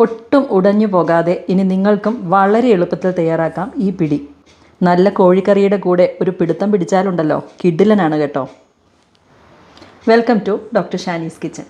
ഒട്ടും ഉടഞ്ഞു പോകാതെ ഇനി നിങ്ങൾക്കും വളരെ എളുപ്പത്തിൽ തയ്യാറാക്കാം ഈ പിടി. നല്ല കോഴിക്കറിയുടെ കൂടെ ഒരു പിടുത്തം പിടിച്ചാലുണ്ടല്ലോ. കിഡിലനാണ് കേട്ടോ. Welcome to doctor Shani's kitchen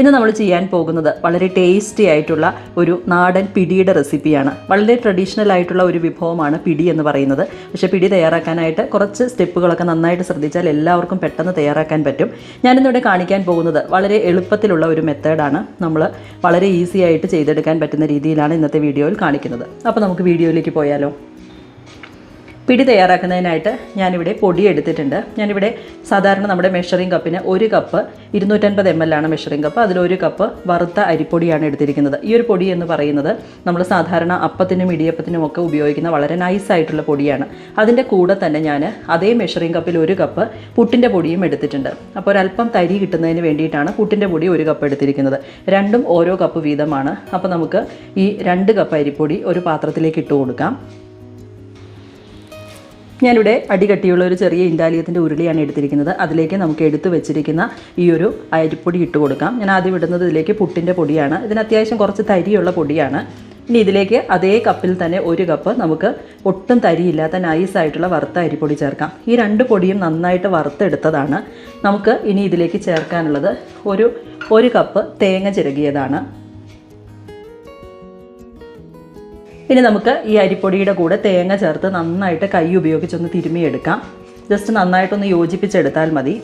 ഇന്ന് നമ്മൾ ചെയ്യാൻ പോകുന്നത് വളരെ ടേസ്റ്റി ആയിട്ടുള്ള ഒരു നാടൻ പിടിയുടെ റെസിപ്പിയാണ്. വളരെ ട്രഡീഷണൽ ആയിട്ടുള്ള ഒരു വിഭവമാണ് പിടി എന്ന് പറയുന്നത്. പക്ഷേ പിടി തയ്യാറാക്കാനായിട്ട് കുറച്ച് സ്റ്റെപ്പുകളൊക്കെ നന്നായിട്ട് ശ്രദ്ധിച്ചാൽ എല്ലാവർക്കും പെട്ടെന്ന് തയ്യാറാക്കാൻ പറ്റും. ഞാനിന്നിവിടെ കാണിക്കാൻ പോകുന്നത് വളരെ എളുപ്പത്തിലുള്ള ഒരു മെത്തേഡാണ് നമ്മൾ വളരെ ഈസി ആയിട്ട് ചെയ്തെടുക്കാൻ പറ്റുന്ന രീതിയിലാണ് ഇന്നത്തെ വീഡിയോയിൽ കാണിക്കുന്നത്. അപ്പോൾ നമുക്ക് വീഡിയോയിലേക്ക് പോയാലോ? പിടി തയ്യാറാക്കുന്നതിനായിട്ട് ഞാനിവിടെ പൊടി എടുത്തിട്ടുണ്ട്. ഞാനിവിടെ സാധാരണ നമ്മുടെ മെഷറിംഗ് കപ്പിന് ഒരു കപ്പ് ഇരുന്നൂറ്റൻപത് എം എൽ ആണ് മെഷറിംഗ് കപ്പ് അതിലൊരു കപ്പ് വറുത്ത അരിപ്പൊടിയാണ് എടുത്തിരിക്കുന്നത്. ഈ ഒരു പൊടി എന്ന് പറയുന്നത് നമ്മൾ സാധാരണ അപ്പത്തിനും ഇടിയപ്പത്തിനും ഒക്കെ ഉപയോഗിക്കുന്ന വളരെ നൈസായിട്ടുള്ള പൊടിയാണ്. അതിന്റെ കൂടെ തന്നെ ഞാൻ അതേ മെഷറിംഗ് കപ്പിൽ ഒരു കപ്പ് പുട്ടിന്റെ പൊടിയും എടുത്തിട്ടുണ്ട്. അപ്പോൾ ഒരല്പം തരി കിട്ടുന്നതിന് വേണ്ടിയിട്ടാണ് പുട്ടിന്റെ പൊടി ഒരു കപ്പ് എടുത്തിരിക്കുന്നത്. രണ്ടും ഓരോ കപ്പ് വീതമാണ്. അപ്പോൾ നമുക്ക് ഈ രണ്ട് കപ്പ് അരിപ്പൊടി ഒരു പാത്രത്തിലേക്ക് ഇട്ട് കൊടുക്കാം. ഞാനിവിടെ അടികട്ടിയുള്ള ഒരു ചെറിയ ഇൻഡാലിയത്തിന്റെ ഉരുളിയാണ് എടുത്തിരിക്കുന്നത്. അതിലേക്ക് നമുക്ക് എടുത്തു വെച്ചിരിക്കുന്ന ഈ ഒരു അരിപ്പൊടി ഇട്ട് കൊടുക്കാം. ഞാൻ ആദ്യം ഇടുന്നത് ഇതിലേക്ക് പുട്ടിന്റെ പൊടിയാണ്. ഇതിന് അത്യാവശ്യം കുറച്ച് തരിയുള്ള പൊടിയാണ്. ഇനി ഇതിലേക്ക് അതേ കപ്പിൽ തന്നെ ഒരു കപ്പ് നമുക്ക് ഒട്ടും തരിയില്ലാത്ത നൈസായിട്ടുള്ള വറുത്ത അരിപ്പൊടി ചേർക്കാം. ഈ രണ്ട് പൊടിയും നന്നായിട്ട് വറുത്തെടുത്തതാണ്. നമുക്ക് ഇനി ഇതിലേക്ക് ചേർക്കാനുള്ളത് ഒരു ഒരു കപ്പ് തേങ്ങ ചിരകിയതാണ്. ഇനി നമുക്ക് ഈ അരിപ്പൊടിയുടെ കൂടെ തേങ്ങ ചേർത്ത് നന്നായിട്ട് കൈ ഉപയോഗിച്ചൊന്ന് തിരുമ്മിയെടുക്കാം. ജസ്റ്റ് നന്നായിട്ടൊന്ന് യോജിപ്പിച്ചെടുത്താൽ മതി.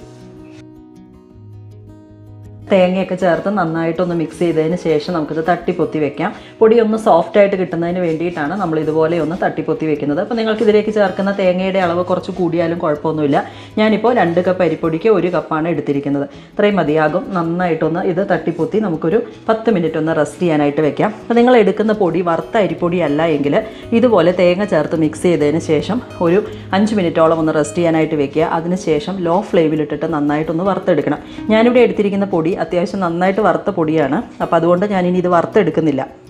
തേങ്ങയൊക്കെ ചേർത്ത് നന്നായിട്ടൊന്ന് മിക്സ് ചെയ്തതിന് ശേഷം നമുക്കിത് തട്ടിപ്പൊത്തി വെക്കാം. പൊടി ഒന്ന് സോഫ്റ്റ് ആയിട്ട് കിട്ടുന്നതിന് വേണ്ടിയിട്ടാണ് നമ്മൾ ഇതുപോലെ ഒന്ന് തട്ടിപ്പൊത്തി വെക്കുന്നത്. അപ്പോൾ നിങ്ങൾക്ക് ഇതിലേക്ക് ചേർക്കുന്ന തേങ്ങയുടെ അളവ് കുറച്ച് കൂടിയാലും കുഴപ്പമൊന്നുമില്ല. ഞാനിപ്പോൾ രണ്ട് കപ്പ് അരിപ്പൊടിക്ക് ഒരു കപ്പാണ് എടുത്തിരിക്കുന്നത്. ഇത്രയും മതിയാകും. നന്നായിട്ടൊന്ന് ഇത് തട്ടിപ്പൊത്തി നമുക്കൊരു പത്ത് മിനിറ്റ് ഒന്ന് റെസ്റ്റ് ചെയ്യാനായിട്ട് വെക്കാം. അപ്പോൾ നിങ്ങൾ എടുക്കുന്ന പൊടി വറുത്ത അരിപ്പൊടി അല്ല എങ്കിൽ ഇതുപോലെ തേങ്ങ ചേർത്ത് മിക്സ് ചെയ്തതിന് ശേഷം ഒരു അഞ്ച് മിനിറ്റോളം ഒന്ന് റെസ്റ്റ് ചെയ്യാനായിട്ട് വെക്കുക. അതിനുശേഷം ലോ ഫ്ലെയിമിലിട്ടിട്ട് നന്നായിട്ടൊന്ന് വറുത്തെടുക്കണം. ഞാനിവിടെ എടുത്തിരിക്കുന്ന പൊടി അത്യാവശ്യം നന്നായിട്ട് വറുത്ത പൊടിയാണ്. അപ്പോൾ അതുകൊണ്ട് ഞാനിനി ഇത് വറുത്തെടുക്കുന്നില്ല.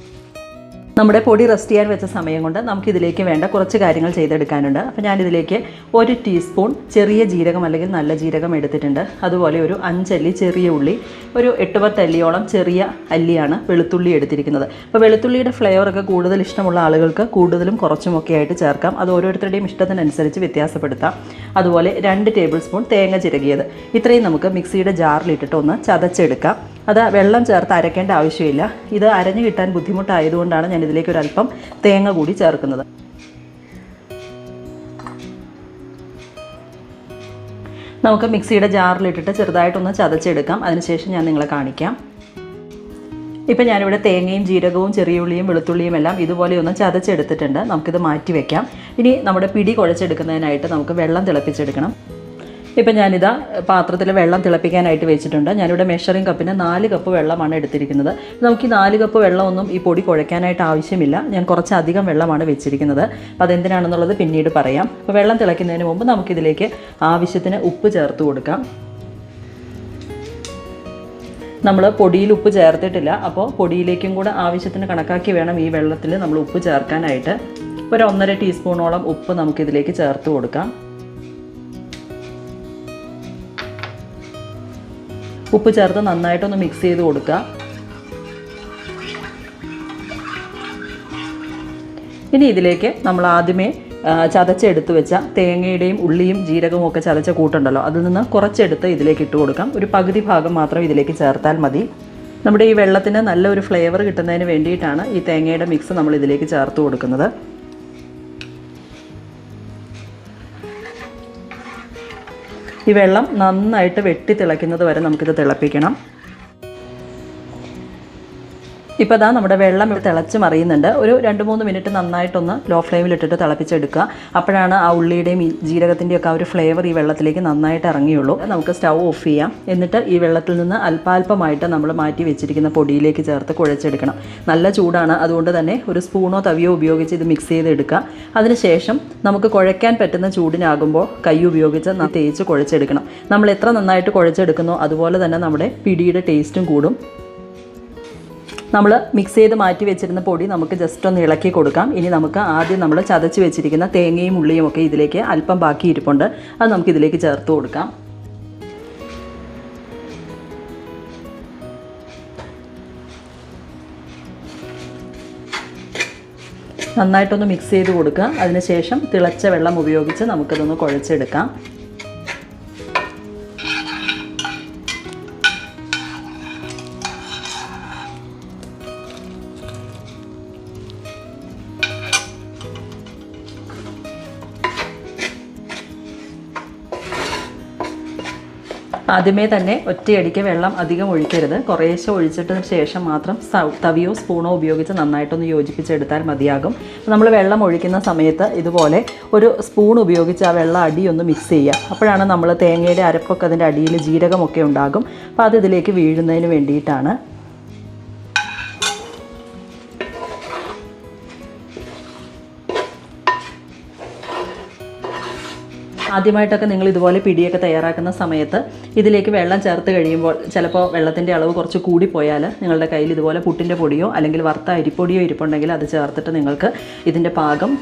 നമ്മുടെ പൊടി റെസ്റ്റ് ചെയ്യാൻ വെച്ച സമയം കൊണ്ട് നമുക്ക് ഇതിലേക്ക് വേണ്ട കുറച്ച് കാര്യങ്ങൾ ചെയ്തെടുക്കാനുണ്ട്. അപ്പോൾ ഞാനിതിലേക്ക് ഒരു ടീസ്പൂൺ ചെറിയ ജീരകം അല്ലെങ്കിൽ നല്ല ജീരകം എടുത്തിട്ടുണ്ട്. അതുപോലെ ഒരു അഞ്ചല്ലി ചെറിയ ഉള്ളി ഒരു എട്ട് പത്ത് അല്ലിയോളം ചെറിയ അല്ലിയാണ് വെളുത്തുള്ളി എടുത്തിരിക്കുന്നത്. അപ്പോൾ വെളുത്തുള്ളിയുടെ ഫ്ലേവറൊക്കെ കൂടുതൽ ഇഷ്ടമുള്ള ആളുകൾക്ക് കൂടുതലും കുറച്ചുമൊക്കെ ആയിട്ട് ചേർക്കാം. അത് ഓരോരുത്തരുടെയും ഇഷ്ടത്തിനനുസരിച്ച് വ്യത്യാസപ്പെടുത്താം. അതുപോലെ രണ്ട് ടേബിൾ സ്പൂൺ തേങ്ങ ചിരകിയത്. ഇത്രയും നമുക്ക് മിക്സിയുടെ ജാറിലിട്ടിട്ട് ഒന്ന് ചതച്ചെടുക്കാം. അത് വെള്ളം ചേർത്ത് അരയ്ക്കേണ്ട ആവശ്യമില്ല. ഇത് അരഞ്ഞു കിട്ടാൻ ബുദ്ധിമുട്ടായതുകൊണ്ടാണ് ഞാൻ ഇതിലേക്ക് ഒരു അല്പം തേങ്ങ കൂടി ചേർക്കുന്നത്. നമുക്ക് മിക്സിയുടെ ജാറിലിട്ടിട്ട് ചെറുതായിട്ടൊന്ന് ചതച്ചെടുക്കാം. അതിനുശേഷം ഞാൻ നിങ്ങളെ കാണിക്കാം. ഇപ്പം ഞാനിവിടെ തേങ്ങയും ജീരകവും ചെറിയുള്ളിയും വെളുത്തുള്ളിയും എല്ലാം ഇതുപോലെ ഒന്ന് ചതച്ചെടുത്തിട്ടുണ്ട്. നമുക്കിത് മാറ്റി വയ്ക്കാം ഇനി നമ്മുടെ പിടി കുഴച്ചെടുക്കുന്നതിനായിട്ട് നമുക്ക് വെള്ളം തിളപ്പിച്ചെടുക്കണം. ഇപ്പം ഞാനിതാ പാത്രത്തിൽ വെള്ളം തിളപ്പിക്കാനായിട്ട് വെച്ചിട്ടുണ്ട്. ഞാനിവിടെ മെഷറിംഗ് കപ്പിന് നാല് കപ്പ് വെള്ളമാണ് എടുത്തിരിക്കുന്നത്. നമുക്ക് ഈ നാല് കപ്പ് വെള്ളമൊന്നും ഈ പൊടി കുഴയ്ക്കാനായിട്ട് ആവശ്യമില്ല. ഞാൻ കുറച്ചധികം വെള്ളമാണ് വെച്ചിരിക്കുന്നത്. അപ്പോൾ അതെന്തിനാണെന്നുള്ളത് പിന്നീട് പറയാം. അപ്പോൾ വെള്ളം തിളയ്ക്കുന്നതിന് മുമ്പ് നമുക്കിതിലേക്ക് ആവശ്യത്തിന് ഉപ്പ് ചേർത്ത് കൊടുക്കാം. നമ്മൾ പൊടിയിൽ ഉപ്പ് ചേർത്തിട്ടില്ല. അപ്പോൾ പൊടിയിലേക്കും കൂടെ ആവശ്യത്തിന് കണക്കാക്കി വേണം ഈ വെള്ളത്തിൽ നമ്മൾ ഉപ്പ് ചേർക്കാനായിട്ട്. ഒരു ഒന്നര ടീസ്പൂണോളം ഉപ്പ് നമുക്കിതിലേക്ക് ചേർത്ത് കൊടുക്കാം. ഉപ്പ് ചേർത്ത് നന്നായിട്ടൊന്ന് മിക്സ് ചെയ്ത് കൊടുക്കുക. ഇനി ഇതിലേക്ക് നമ്മൾ ആദ്യമേ ചതച്ചെടുത്ത് വെച്ച തേങ്ങയുടെയും ഉള്ളിയും ജീരകവും ഒക്കെ ചതച്ച കൂട്ടുണ്ടല്ലോ അതിൽ നിന്ന് കുറച്ചെടുത്ത് ഇതിലേക്ക് ഇട്ട് കൊടുക്കാം. ഒരു പകുതി ഭാഗം മാത്രം ഇതിലേക്ക് ചേർത്താൽ മതി. നമ്മുടെ ഈ വെള്ളത്തിന് നല്ലൊരു ഫ്ലേവർ കിട്ടുന്നതിന് വേണ്ടിയിട്ടാണ് ഈ തേങ്ങയുടെ മിക്സ് നമ്മൾ ഇതിലേക്ക് ചേർത്ത് കൊടുക്കുന്നത്. ഈ വെള്ളം നന്നായിട്ട് വെട്ടി തിളയ്ക്കുന്നത് വരെ നമുക്കിത് തിളപ്പിക്കണം. ഇപ്പോൾ ഇതാ നമ്മുടെ വെള്ളം ഇവിടെ തിളച്ച് മറിയുന്നുണ്ട്. ഒരു രണ്ട് മൂന്ന് മിനിറ്റ് നന്നായിട്ടൊന്ന് ലോ ഫ്ലെയിമിലിട്ടിട്ട് തിളപ്പിച്ചെടുക്കുക. അപ്പോഴാണ് ആ ഉള്ളിയുടെയും ഈ ഒക്കെ ആ ഒരു ഫ്ലേവർ ഈ വെള്ളത്തിലേക്ക് നന്നായിട്ട് ഇറങ്ങിയുള്ളൂ. നമുക്ക് സ്റ്റൗ ഓഫ് ചെയ്യാം. എന്നിട്ട് ഈ വെള്ളത്തിൽ നിന്ന് അല്പാൽപമായിട്ട് നമ്മൾ മാറ്റി വെച്ചിരിക്കുന്ന പൊടിയിലേക്ക് ചേർത്ത് കുഴച്ചെടുക്കണം. നല്ല ചൂടാണ്. അതുകൊണ്ട് തന്നെ ഒരു സ്പൂണോ തവിയോ ഉപയോഗിച്ച് ഇത് മിക്സ് ചെയ്തെടുക്കുക. അതിനുശേഷം നമുക്ക് കുഴയ്ക്കാൻ പറ്റുന്ന ചൂടിനാകുമ്പോൾ കൈ ഉപയോഗിച്ച് തേച്ച് കുഴച്ചെടുക്കണം. നമ്മൾ എത്ര നന്നായിട്ട് കുഴച്ചെടുക്കുന്നോ അതുപോലെ തന്നെ നമ്മുടെ പിടിയുടെ ടേസ്റ്റും കൂടും. നമ്മൾ മിക്സ് ചെയ്ത് മാറ്റി വെച്ചിരുന്ന പൊടി നമുക്ക് ജസ്റ്റ് ഒന്ന് ഇളക്കി കൊടുക്കാം. ഇനി നമുക്ക് ആദ്യം നമ്മൾ ചതച്ച് വെച്ചിരിക്കുന്ന തേങ്ങയും ഉള്ളിയും ഒക്കെ ഇതിലേക്ക് അല്പം ബാക്കി ഇരിപ്പുണ്ട്. അത് നമുക്ക് ഇതിലേക്ക് ചേർത്ത് കൊടുക്കാം. നന്നായിട്ടൊന്ന് മിക്സ് ചെയ്ത് കൊടുക്കുക. അതിനുശേഷം തിളച്ച വെള്ളം ഉപയോഗിച്ച് നമുക്കതൊന്ന് കുഴച്ചെടുക്കാം. ആദ്യമേ തന്നെ ഒറ്റയടിക്ക് വെള്ളം അധികം ഒഴിക്കരുത്. കുറേശ്ശെ ഒഴിച്ചിട്ടതിന് ശേഷം മാത്രം തവിയോ സ്പൂണോ ഉപയോഗിച്ച് നന്നായിട്ടൊന്ന് യോജിപ്പിച്ചെടുത്താൽ മതിയാകും. നമ്മൾ വെള്ളം ഒഴിക്കുന്ന സമയത്ത് ഇതുപോലെ ഒരു സ്പൂൺ ഉപയോഗിച്ച് ആ വെള്ളം അടിയൊന്ന് മിക്സ് ചെയ്യുക. അപ്പോഴാണ് നമ്മൾ തേങ്ങയുടെ അരപ്പൊക്കെ അതിന്റെ അടിയിൽ ജീരകമൊക്കെ ഉണ്ടാകും. അപ്പോൾ അത് ഇതിലേക്ക് വീഴുന്നതിന് വേണ്ടിയിട്ടാണ് ആദ്യമായിട്ടൊക്കെ നിങ്ങൾ ഇതുപോലെ പിടിയൊക്കെ തയ്യാറാക്കുന്ന സമയത്ത് ഇതിലേക്ക് വെള്ളം ചേർത്ത് കഴിയുമ്പോൾ ചിലപ്പോൾ വെള്ളത്തിന്റെ അളവ് കുറച്ച് കൂടിപ്പോയാൽ നിങ്ങളുടെ കയ്യിൽ ഇതുപോലെ പുട്ടിന്റെ പൊടിയോ അല്ലെങ്കിൽ വറുത്ത അരിപ്പൊടിയോ ഇരിപ്പുണ്ടെങ്കിൽ അത് ചേർത്തിട്ട് നിങ്ങൾക്ക് ഇതിന്റെ പാകം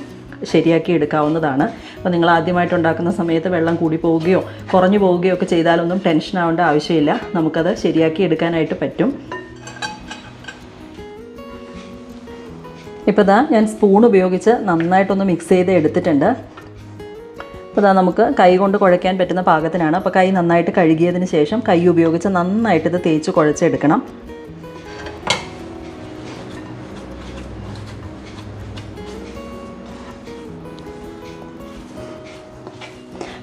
ശരിയാക്കി എടുക്കാവുന്നതാണ്. അപ്പോൾ നിങ്ങൾ ആദ്യമായിട്ട് ഉണ്ടാക്കുന്ന സമയത്ത് വെള്ളം കൂടി പോവുകയോ കുറഞ്ഞു പോവുകയോ ഒക്കെ ചെയ്താലൊന്നും ടെൻഷൻ ആവേണ്ട ആവശ്യമില്ല. നമുക്കത് ശരിയാക്കി എടുക്കാനായിട്ട് പറ്റും. ഇപ്പോൾ ഇതാ ഞാൻ സ്പൂൺ ഉപയോഗിച്ച് നന്നായിട്ടൊന്ന് മിക്സ് ചെയ്ത് എടുത്തിട്ടുണ്ട്. അപ്പോൾ ഇതാ നമുക്ക് കൈ കൊണ്ട് കുഴയ്ക്കാൻ പറ്റുന്ന പാകത്തിനാണ്. അപ്പോൾ കൈ നന്നായിട്ട് കഴുകിയതിന് ശേഷം കൈ ഉപയോഗിച്ച് നന്നായിട്ട് ഇത് തേച്ച് കുഴച്ചെടുക്കണം.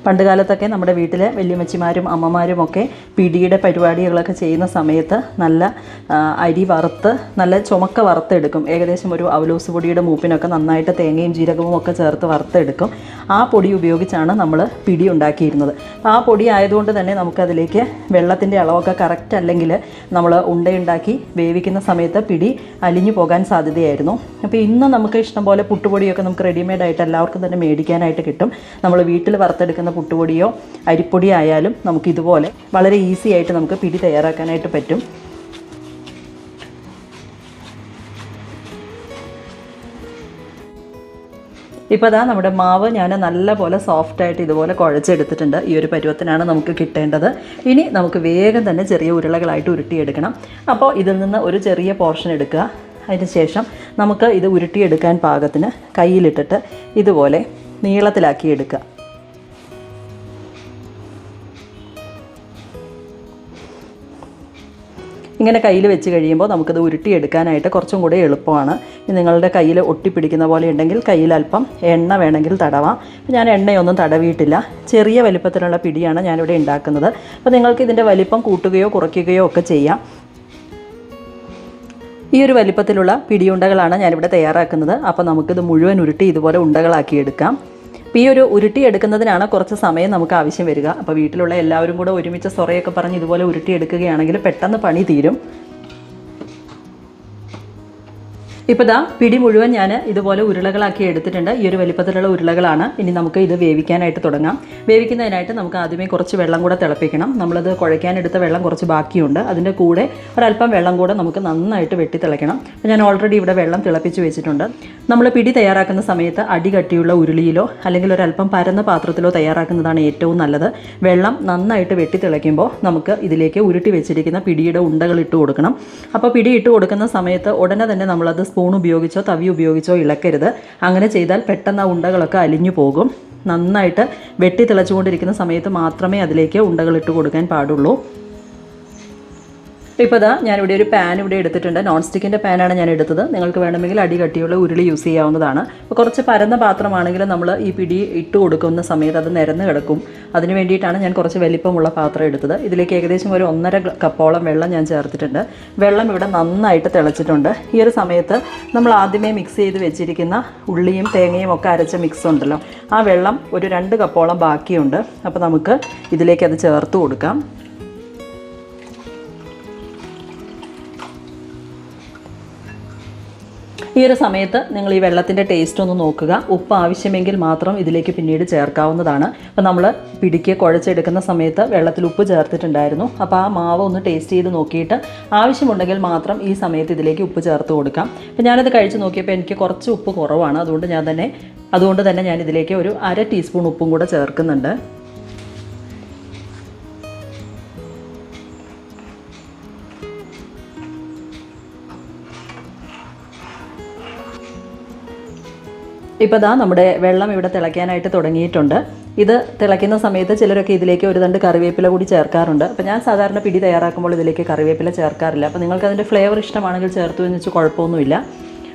പണ്ട് കാലത്തൊക്കെ നമ്മുടെ വീട്ടിലെ വല്യമ്മച്ചിമാരും അമ്മമാരും ഒക്കെ പിടിയുടെ പരിപാടികളൊക്കെ ചെയ്യുന്ന സമയത്ത് നല്ല അരി വറുത്ത് നല്ല ചുമക്ക വറുത്തെടുക്കും. ഏകദേശം ഒരു അവലോസ് പൊടിയുടെ മൂപ്പിനൊക്കെ നന്നായിട്ട് തേങ്ങയും ജീരകവും ഒക്കെ ചേർത്ത് വറുത്തെടുക്കും. ആ പൊടി ഉപയോഗിച്ചാണ് നമ്മൾ പിടി ഉണ്ടാക്കിയിരുന്നത്. ആ പൊടി ആയതുകൊണ്ട് തന്നെ നമുക്കതിലേക്ക് വെള്ളത്തിന്റെ അളവൊക്കെ കറക്റ്റ് അല്ലെങ്കിൽ നമ്മൾ ഉണ്ടയുണ്ടാക്കി വേവിക്കുന്ന സമയത്ത് പിടി അലിഞ്ഞു പോകാൻ സാധ്യതയായിരുന്നു. അപ്പോൾ ഇന്ന് നമുക്ക് ഇഷ്ടംപോലെ പുട്ടുപൊടിയൊക്കെ നമുക്ക് റെഡിമെയ്ഡായിട്ട് എല്ലാവർക്കും തന്നെ മേടിക്കാനായിട്ട് കിട്ടും. നമ്മൾ വീട്ടിൽ വറുത്തെടുക്കുന്ന പുട്ടുപൊടിയോ അരിപ്പൊടി ആയാലും നമുക്ക് ഇതുപോലെ വളരെ ഈസി ആയിട്ട് നമുക്ക് പിടി തയ്യാറാക്കാനായിട്ട് പറ്റും. ഇപ്പോൾ അതാ നമ്മുടെ മാവ് ഞാൻ നല്ലപോലെ സോഫ്റ്റായിട്ട് ഇതുപോലെ കുഴച്ചെടുത്തിട്ടുണ്ട്. ഈ ഒരു പരുവത്തിനാണ് നമുക്ക് കിട്ടേണ്ടത്. ഇനി നമുക്ക് വേഗം തന്നെ ചെറിയ ഉരുളകളായിട്ട് ഉരുട്ടിയെടുക്കണം. അപ്പോൾ ഇതിൽ നിന്ന് ഒരു ചെറിയ പോർഷൻ എടുക്കുക. അതിന് ശേഷം നമുക്ക് ഇത് ഉരുട്ടിയെടുക്കാൻ പാകത്തിന് കയ്യിലിട്ടിട്ട് ഇതുപോലെ നീളത്തിലാക്കി എടുക്കുക. ഇങ്ങനെ കയ്യിൽ വെച്ച് കഴിയുമ്പോൾ നമുക്കത് ഉരുട്ടിയെടുക്കാനായിട്ട് കുറച്ചും കൂടി എളുപ്പമാണ്. നിങ്ങളുടെ കയ്യിൽ ഒട്ടിപ്പിടിക്കുന്ന പോലെ ഉണ്ടെങ്കിൽ കയ്യിൽ അല്പം എണ്ണ വേണമെങ്കിൽ തടവാം. ഞാൻ എണ്ണയൊന്നും തടവിയിട്ടില്ല. ചെറിയ വലിപ്പത്തിലുള്ള പിടിയാണ് ഞാനിവിടെ ഉണ്ടാക്കുന്നത്. അപ്പോൾ നിങ്ങൾക്ക് ഇതിന്റെ വലിപ്പം കൂട്ടുകയോ കുറയ്ക്കുകയോ ഒക്കെ ചെയ്യാം. ഈ ഒരു വലിപ്പത്തിലുള്ള പിടിയുണ്ടകളാണ് ഞാനിവിടെ തയ്യാറാക്കുന്നത്. അപ്പോൾ നമുക്കിത് മുഴുവൻ ഉരുട്ടി ഇതുപോലെ ഉണ്ടകളാക്കി എടുക്കാം. ഈ ഒരു ഉരുട്ടി എടുക്കുന്നതിനാണ് കുറച്ച് സമയം നമുക്ക് ആവശ്യം വരിക. അപ്പോൾ വീട്ടിലുള്ള എല്ലാവരും കൂടെ ഒരുമിച്ച് സൊറയൊക്കെ പറഞ്ഞ് ഇതുപോലെ ഉരുട്ടി എടുക്കുകയാണെങ്കിൽ പെട്ടെന്ന് പണി തീരും. ഇപ്പോൾ ദാ പിടി മുഴുവൻ ഞാൻ ഇതുപോലെ ഉരുളകളാക്കി എടുത്തിട്ടുണ്ട്. ഈ ഒരു വലിപ്പത്തിലുള്ള ഉരുളകളാണ്. ഇനി നമുക്ക് ഇത് വേവിക്കാനായിട്ട് തുടങ്ങാം. വേവിക്കുന്നതിനായിട്ട് നമുക്ക് ആദ്യമേ കുറച്ച് വെള്ളം കൂടെ തിളപ്പിക്കണം. നമ്മളത് കുഴയ്ക്കാനെടുത്ത വെള്ളം കുറച്ച് ബാക്കിയുണ്ട്. അതിന്റെ കൂടെ ഒരല്പം വെള്ളം കൂടെ നമുക്ക് നന്നായിട്ട് വെട്ടി തിളയ്ക്കണം. അപ്പോൾ ഞാൻ ഓൾറെഡി ഇവിടെ വെള്ളം തിളപ്പിച്ച് വെച്ചിട്ടുണ്ട്. നമ്മൾ പിടി തയ്യാറാക്കുന്ന സമയത്ത് അടി കട്ടിയുള്ള ഉരുളിയിലോ അല്ലെങ്കിൽ ഒരല്പം പരന്ന പാത്രത്തിലോ തയ്യാറാക്കുന്നതാണ് ഏറ്റവും നല്ലത്. വെള്ളം നന്നായിട്ട് വെട്ടി തിളയ്ക്കുമ്പോൾ നമുക്ക് ഇതിലേക്ക് ഉരുട്ടി വെച്ചിരിക്കുന്ന പിടിയുടെ ഉണ്ടകൾ ഇട്ട് കൊടുക്കണം. അപ്പോൾ പിടി ഇട്ട് കൊടുക്കുന്ന സമയത്ത് ഉടനെ തന്നെ നമ്മളത് ഉപയോഗിച്ചോ തവി ഉപയോഗിച്ചോ ഇളക്കരുത്. അങ്ങനെ ചെയ്താൽ പെട്ടെന്ന് ആ ഉണ്ടകളൊക്കെ അലിഞ്ഞു പോകും. നന്നായിട്ട് വെട്ടി തിളച്ചുകൊണ്ടിരിക്കുന്ന സമയത്ത് മാത്രമേ അതിലേക്ക് ഉണ്ടകളിട്ട് കൊടുക്കാൻ പാടുള്ളൂ. ഇപ്പോൾ ഇതാ ഞാനിവിടെ ഒരു പാൻ ഇവിടെ എടുത്തിട്ടുണ്ട്. നോൺ സ്റ്റിക്കിന്റെ പാനാണ് ഞാൻ എടുത്തത്. നിങ്ങൾക്ക് വേണമെങ്കിൽ അടി കട്ടിയുള്ള ഉരുളി യൂസ് ചെയ്യാവുന്നതാണ്. അപ്പോൾ കുറച്ച് പരന്ന പാത്രമാണെങ്കിൽ നമ്മൾ ഈ പിടി ഇട്ട് കൊടുക്കുന്ന സമയത്ത് അത് നിരന്ന് കിടക്കും. അതിന് വേണ്ടിയിട്ടാണ് ഞാൻ കുറച്ച് വലിപ്പമുള്ള പാത്രം എടുത്തത്. ഇതിലേക്ക് ഏകദേശം ഒരു ഒന്നര കപ്പോളം വെള്ളം ഞാൻ ചേർത്തിട്ടുണ്ട്. വെള്ളം ഇവിടെ നന്നായിട്ട് തിളച്ചിട്ടുണ്ട്. ഈ ഒരു സമയത്ത് നമ്മൾ ആദ്യമേ മിക്സ് ചെയ്ത് വെച്ചിരിക്കുന്ന ഉള്ളിയും തേങ്ങയും ഒക്കെ അരച്ച മിക്സ് ഉണ്ടല്ലോ. ആ വെള്ളം ഒരു രണ്ട് കപ്പോളം ബാക്കിയുണ്ട്. അപ്പോൾ നമുക്ക് ഇതിലേക്ക് അത് ചേർത്ത് കൊടുക്കാം. ഈ ഒരു സമയത്ത് നിങ്ങൾ ഈ വെള്ളത്തിന്റെ ടേസ്റ്റ് ഒന്ന് നോക്കുക. ഉപ്പ് ആവശ്യമെങ്കിൽ മാത്രം ഇതിലേക്ക് പിന്നീട് ചേർക്കാവുന്നതാണ്. അപ്പോൾ നമ്മൾ പിടിക്ക് കുഴച്ചെടുക്കുന്ന സമയത്ത് വെള്ളത്തിൽ ഉപ്പ് ചേർത്തിട്ടുണ്ടായിരുന്നു. അപ്പോൾ ആ മാവ് ഒന്ന് ടേസ്റ്റ് ചെയ്ത് നോക്കിയിട്ട് ആവശ്യമുണ്ടെങ്കിൽ മാത്രം ഈ സമയത്ത് ഇതിലേക്ക് ഉപ്പ് ചേർത്ത് കൊടുക്കാം. അപ്പോൾ ഞാനത് കഴിച്ച് നോക്കിയപ്പോൾ എനിക്ക് കുറച്ച് ഉപ്പ് കുറവാണ്. അതുകൊണ്ട് ഞാൻ തന്നെ അതുകൊണ്ട് തന്നെ ഞാൻ ഇതിലേക്ക് ഒരു അര ടീസ്പൂൺ ഉപ്പും കൂടെ ചേർക്കുന്നുണ്ട്. ഇപ്പോൾ ദാ നമ്മുടെ വെള്ളം ഇവിടെ തിളയ്ക്കാനായിട്ട് തുടങ്ങിയിട്ടുണ്ട്. ഇത് തിളയ്ക്കുന്ന സമയത്ത് ചിലരൊക്കെ ഇതിലേക്ക് ഒരു തണ്ട് കറിവേപ്പില കൂടി ചേർക്കാറുണ്ട്. അപ്പോൾ ഞാൻ സാധാരണ പിടി തയ്യാറാക്കുമ്പോൾ ഇതിലേക്ക് കറിവേപ്പില ചേർക്കാറില്ല. അപ്പോൾ നിങ്ങൾക്ക് അതിന്റെ ഫ്ലേവർ ഇഷ്ടമാണെങ്കിൽ ചേർത്ത് എന്ന് വെച്ച് കുഴപ്പമൊന്നുമില്ല.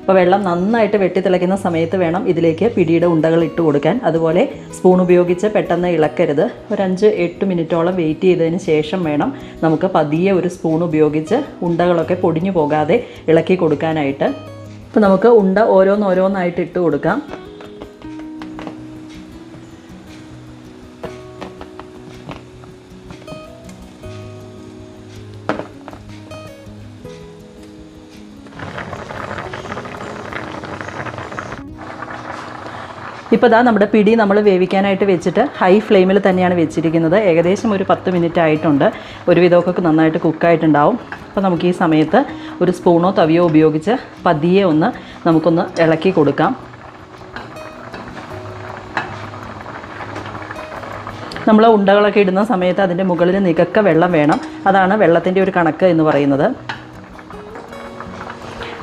അപ്പോൾ വെള്ളം നന്നായിട്ട് വെട്ടി തിളയ്ക്കുന്ന സമയത്ത് വേണം ഇതിലേക്ക് പിടിയുടെ ഉണ്ടകൾ ഇട്ട് കൊടുക്കാൻ. അതുപോലെ സ്പൂൺ ഉപയോഗിച്ച് പെട്ടെന്ന് ഇളക്കരുത്. ഒരു അഞ്ച് എട്ട് മിനിറ്റോളം വെയിറ്റ് ചെയ്തതിന് ശേഷം വേണം നമുക്ക് പതിയെ ഒരു സ്പൂൺ ഉപയോഗിച്ച് ഉണ്ടകളൊക്കെ പൊടിഞ്ഞു പോകാതെ ഇളക്കി കൊടുക്കാനായിട്ട്. അപ്പോൾ നമുക്ക് ഉണ്ട ഓരോന്നോരോന്നായിട്ട് ഇട്ട് കൊടുക്കാം. ഇപ്പോൾ ഇതാ നമ്മുടെ പിടി നമ്മൾ വേവിക്കാനായിട്ട് വെച്ചിട്ട് ഹൈ ഫ്ലെയിമിൽ തന്നെയാണ് വെച്ചിരിക്കുന്നത്. ഏകദേശം ഒരു പത്ത് മിനിറ്റ് ആയിട്ടുണ്ട് ഒരുവിധമൊക്കെ നന്നായിട്ട് കുക്കായിട്ടുണ്ടാവും. അപ്പോൾ നമുക്ക് ഈ സമയത്ത് ഒരു സ്പൂണോ തവിയോ ഉപയോഗിച്ച് പതിയെ ഒന്ന് നമുക്കൊന്ന് ഇളക്കി കൊടുക്കാം. നമ്മൾ ഉണ്ടകളൊക്കെ ഇടുന്ന സമയത്ത് അതിന്റെ മുകളിൽ നികക്ക വെള്ളം വേണം. അതാണ് വെള്ളത്തിന്റെ ഒരു കണക്ക് എന്ന് പറയുന്നത്.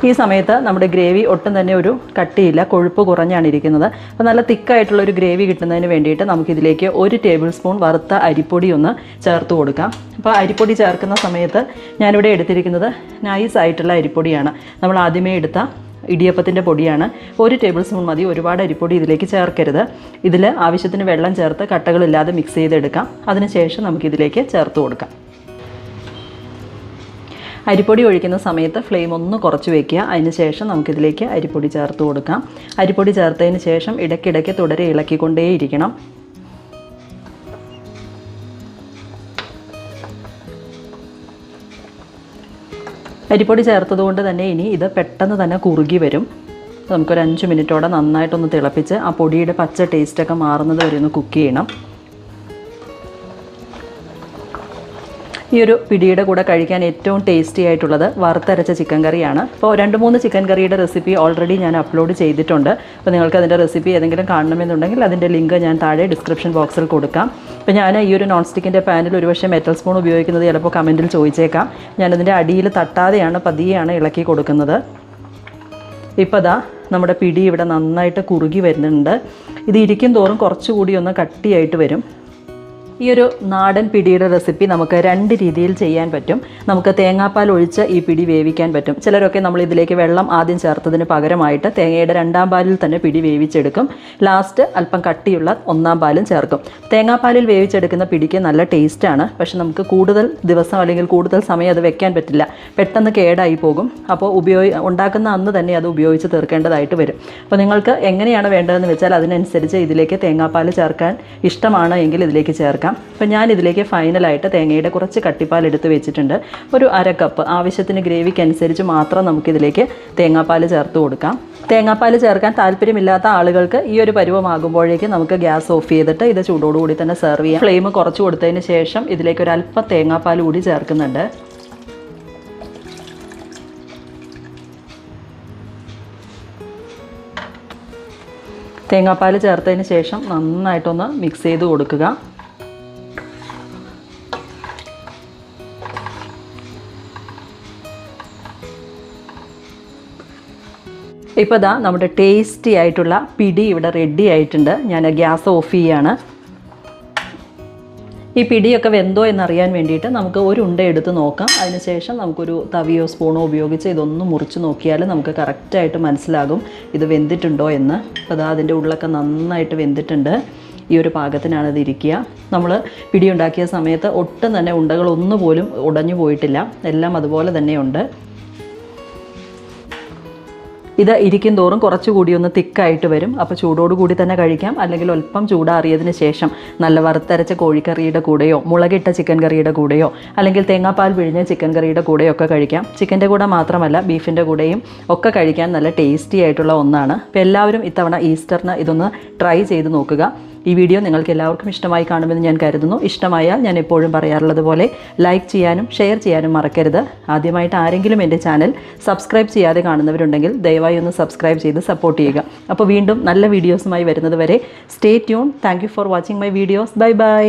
ഈ സമയത്ത് നമ്മുടെ ഗ്രേവി ഒട്ടും തന്നെ ഒരു കട്ടിയില്ല കൊഴുപ്പ് കുറഞ്ഞാണ് ഇരിക്കുന്നത്. അപ്പോൾ നല്ല തിക്കായിട്ടുള്ള ഒരു ഗ്രേവി കിട്ടുന്നതിന് വേണ്ടിയിട്ട് നമുക്കിതിലേക്ക് ഒരു ടേബിൾ സ്പൂൺ വറുത്ത അരിപ്പൊടി ഒന്ന് ചേർത്ത് കൊടുക്കാം. അപ്പോൾ അരിപ്പൊടി ചേർക്കുന്ന സമയത്ത് ഞാനിവിടെ എടുത്തിരിക്കുന്നത് നൈസ് ആയിട്ടുള്ള അരിപ്പൊടിയാണ്. നമ്മൾ ആദ്യമേ എടുത്ത ഇടിയപ്പത്തിന്റെ പൊടിയാണ്. ഒരു ടേബിൾ സ്പൂൺ മതി ഒരുപാട് അരിപ്പൊടി ഇതിലേക്ക് ചേർക്കരുത്. ഇതിൽ ആവശ്യത്തിന് വെള്ളം ചേർത്ത് കട്ടകളില്ലാതെ മിക്സ് ചെയ്തെടുക്കാം. അതിനുശേഷം നമുക്കിതിലേക്ക് ചേർത്ത് കൊടുക്കാം. അരിപ്പൊടി ഒഴിക്കുന്ന സമയത്ത് ഫ്ലെയിം ഒന്ന് കുറച്ച് വെക്കുക. അതിന് ശേഷം നമുക്കിതിലേക്ക് അരിപ്പൊടി ചേർത്ത് കൊടുക്കാം. അരിപ്പൊടി ചേർത്തതിന് ശേഷം ഇടയ്ക്കിടയ്ക്ക് തുടരെ ഇളക്കിക്കൊണ്ടേയിരിക്കണം അരിപ്പൊടി ചേർത്തതുകൊണ്ട് തന്നെ ഇനി ഇത് പെട്ടെന്ന് തന്നെ കുറുകി വരും. നമുക്കൊരു അഞ്ച് മിനിറ്റോടെ നന്നായിട്ടൊന്ന് തിളപ്പിച്ച് ആ പൊടിയുടെ പച്ച ടേസ്റ്റൊക്കെ മാറുന്നത് വരെ ഒന്ന് കുക്ക് ചെയ്യണം. ഈ ഒരു പിടിയുടെ കൂടെ കഴിക്കാൻ ഏറ്റവും ടേസ്റ്റി ആയിട്ടുള്ളത് വറുത്തരച്ച ചിക്കൻ കറിയാണ് അപ്പോൾ രണ്ട് മൂന്ന് ചിക്കൻ കറിയുടെ റെസിപ്പി ഓൾറെഡി ഞാൻ അപ്ലോഡ് ചെയ്തിട്ടുണ്ട്. അപ്പോൾ നിങ്ങൾക്ക് അതിന്റെ റെസിപ്പി ഏതെങ്കിലും കാണണമെന്നുണ്ടെങ്കിൽ അതിന്റെ ലിങ്ക് ഞാൻ താഴെ ഡിസ്ക്രിപ്ഷൻ ബോക്സിൽ കൊടുക്കാം. അപ്പോൾ ഞാൻ ഈ ഒരു നോൺ സ്റ്റിക്കിന്റെ പാനിൽ ഒരുപക്ഷെ മെറ്റൽ സ്പൂൺ ഉപയോഗിക്കുന്നത് ചിലപ്പോൾ കമന്റിൽ ചോദിച്ചേക്കാം. ഞാനതിന്റെ അടിയിൽ തട്ടാതെയാണ് പതിയെയാണ് ഇളക്കി കൊടുക്കുന്നത്. ഇപ്പോൾ ദാ നമ്മുടെ പിടി ഇവിടെ നന്നായിട്ട് കുറുകി വരുന്നുണ്ട്. ഇത് ഇരിക്കും തോറും കുറച്ചുകൂടി ഒന്ന് കട്ടിയായിട്ട് വരും. ഈ ഒരു നാടൻ പിടിയുടെ റെസിപ്പി നമുക്ക് രണ്ട് രീതിയിൽ ചെയ്യാൻ പറ്റും. നമുക്ക് തേങ്ങാപ്പാൽ ഒഴിച്ച് ഈ പിടി വേവിക്കാൻ പറ്റും. ചിലരൊക്കെ നമ്മൾ ഇതിലേക്ക് വെള്ളം ആദ്യം ചേർത്തതിന് പകരമായിട്ട് തേങ്ങയുടെ രണ്ടാം പാലിൽ തന്നെ പിടി വേവിച്ചെടുക്കും. ലാസ്റ്റ് അല്പം കട്ടിയുള്ള ഒന്നാം പാലും ചേർക്കും. തേങ്ങാപ്പാലിൽ വേവിച്ചെടുക്കുന്ന പിടിക്ക് നല്ല ടേസ്റ്റാണ് പക്ഷെ നമുക്ക് കൂടുതൽ ദിവസം അല്ലെങ്കിൽ കൂടുതൽ സമയം അത് വെക്കാൻ പറ്റില്ല. പെട്ടെന്ന് കേടായി പോകും. അപ്പോൾ ഉപയോഗി ഉണ്ടാക്കുന്ന അന്ന് തന്നെ അത് ഉപയോഗിച്ച് തീർക്കേണ്ടതായിട്ട് വരും. അപ്പോൾ നിങ്ങൾക്ക് എങ്ങനെയാണ് വേണ്ടതെന്ന് വെച്ചാൽ അതിനനുസരിച്ച് ഇതിലേക്ക് തേങ്ങാപ്പാൽ ചേർക്കാൻ ഇഷ്ടമാണ് എങ്കിൽ ഇതിലേക്ക് ചേർക്കാം. അപ്പോൾ ഞാൻ ഇതിലേക്ക് ഫൈനലായിട്ട് തേങ്ങയുടെ കുറച്ച് കട്ടിപ്പാൽ എടുത്ത് വെച്ചിട്ടുണ്ട്. ഒരു അര കപ്പ് ആവശ്യത്തിന് ഗ്രേവിക്ക് അനുസരിച്ച് മാത്രം നമുക്കിതിലേക്ക് തേങ്ങാപ്പാൽ ചേർത്ത് കൊടുക്കാം. തേങ്ങാപ്പാൽ ചേർക്കാൻ താല്പര്യമില്ലാത്ത ആളുകൾക്ക് ഈ ഒരു പരുവമാകുമ്പോഴേക്ക് നമുക്ക് ഗ്യാസ് ഓഫ് ചെയ്തിട്ട് ഇത് ചൂടോടുകൂടി തന്നെ സെർവ് ചെയ്യാം. ഫ്ലെയിം കുറച്ച് കൊടുത്തതിന് ശേഷം ഇതിലേക്ക് ഒരു അല്പം തേങ്ങാപ്പാൽ കൂടി ചേർക്കുന്നുണ്ട്. തേങ്ങാപ്പാൽ ചേർത്തതിന് ശേഷം നന്നായിട്ടൊന്ന് മിക്സ് ചെയ്ത് കൊടുക്കുക. ഇപ്പോൾ ദാ നമ്മുടെ ടേസ്റ്റി ആയിട്ടുള്ള പിടി ഇവിടെ റെഡി ആയിട്ടുണ്ട്. ഞാൻ ഗ്യാസ് ഓഫ് ചെയ്യാണ്. ഈ പിടിയൊക്കെ വെന്തോ എന്നറിയാൻ വേണ്ടിയിട്ട് നമുക്ക് ഒരു ഉണ്ട എടുത്ത് നോക്കാം. അതിനുശേഷം നമുക്കൊരു തവിയോ സ്പൂണോ ഉപയോഗിച്ച് ഇതൊന്ന് മുറിച്ച് നോക്കിയാൽ നമുക്ക് കറക്റ്റായിട്ട് മനസ്സിലാകും ഇത് വെന്തിട്ടുണ്ടോ എന്ന്. അപ്പോൾ അതാ അതിന്റെ ഉള്ളൊക്കെ നന്നായിട്ട് വെന്തിട്ടുണ്ട്. ഈ ഒരു പാകത്തിനാണ് ഇത് ഇരിക്കുക. നമ്മൾ പിടി ഉണ്ടാക്കിയ സമയത്ത് ഒട്ടും തന്നെ ഉണ്ടകൾ ഒന്നുപോലും ഉടഞ്ഞു പോയിട്ടില്ല. എല്ലാം അതുപോലെ തന്നെയുണ്ട്. ഇത് ഇരിക്കും തോറും കുറച്ചുകൂടി ഒന്ന് തിക്കായിട്ട് വരും. അപ്പോൾ ചൂടോട് കൂടി തന്നെ കഴിക്കാം. അല്ലെങ്കിൽ അല്പം ചൂടാറിയതിന് ശേഷം നല്ല വറുത്തരച്ച കോഴിക്കറിയുടെ കൂടെയോ മുളകിട്ട ചിക്കൻ കറിയുടെ കൂടെയോ അല്ലെങ്കിൽ തേങ്ങാപ്പാൽ പിഴിഞ്ഞ ചിക്കൻ കറിയുടെ കൂടെയോ ഒക്കെ കഴിക്കാം. ചിക്കന്റെ കൂടെ മാത്രമല്ല ബീഫിന്റെ കൂടെയും ഒക്കെ കഴിക്കാൻ നല്ല ടേസ്റ്റി ആയിട്ടുള്ള ഒന്നാണ്. അപ്പോൾ എല്ലാവരും ഇത്തവണ ഈസ്റ്ററിന് ഇതൊന്ന് ട്രൈ ചെയ്ത് നോക്കുക. ഈ വീഡിയോ നിങ്ങൾക്ക് എല്ലാവർക്കും ഇഷ്ടമായി കാണുമെന്ന് ഞാൻ കരുതുന്നു. ഇഷ്ടമായാൽ ഞാൻ എപ്പോഴും പറയാറുള്ളത് പോലെ ലൈക്ക് ചെയ്യാനും ഷെയർ ചെയ്യാനും മറക്കരുത്. ആദ്യമായിട്ട് ആരെങ്കിലും എന്റെ ചാനൽ സബ്സ്ക്രൈബ് ചെയ്യാതെ കാണുന്നവരുണ്ടെങ്കിൽ ദയവായി ഒന്ന് സബ്സ്ക്രൈബ് ചെയ്ത് സപ്പോർട്ട് ചെയ്യുക. അപ്പോൾ വീണ്ടും നല്ല വീഡിയോസുമായി വരുന്നത് വരെ stay tune thank for watching my videos bye bye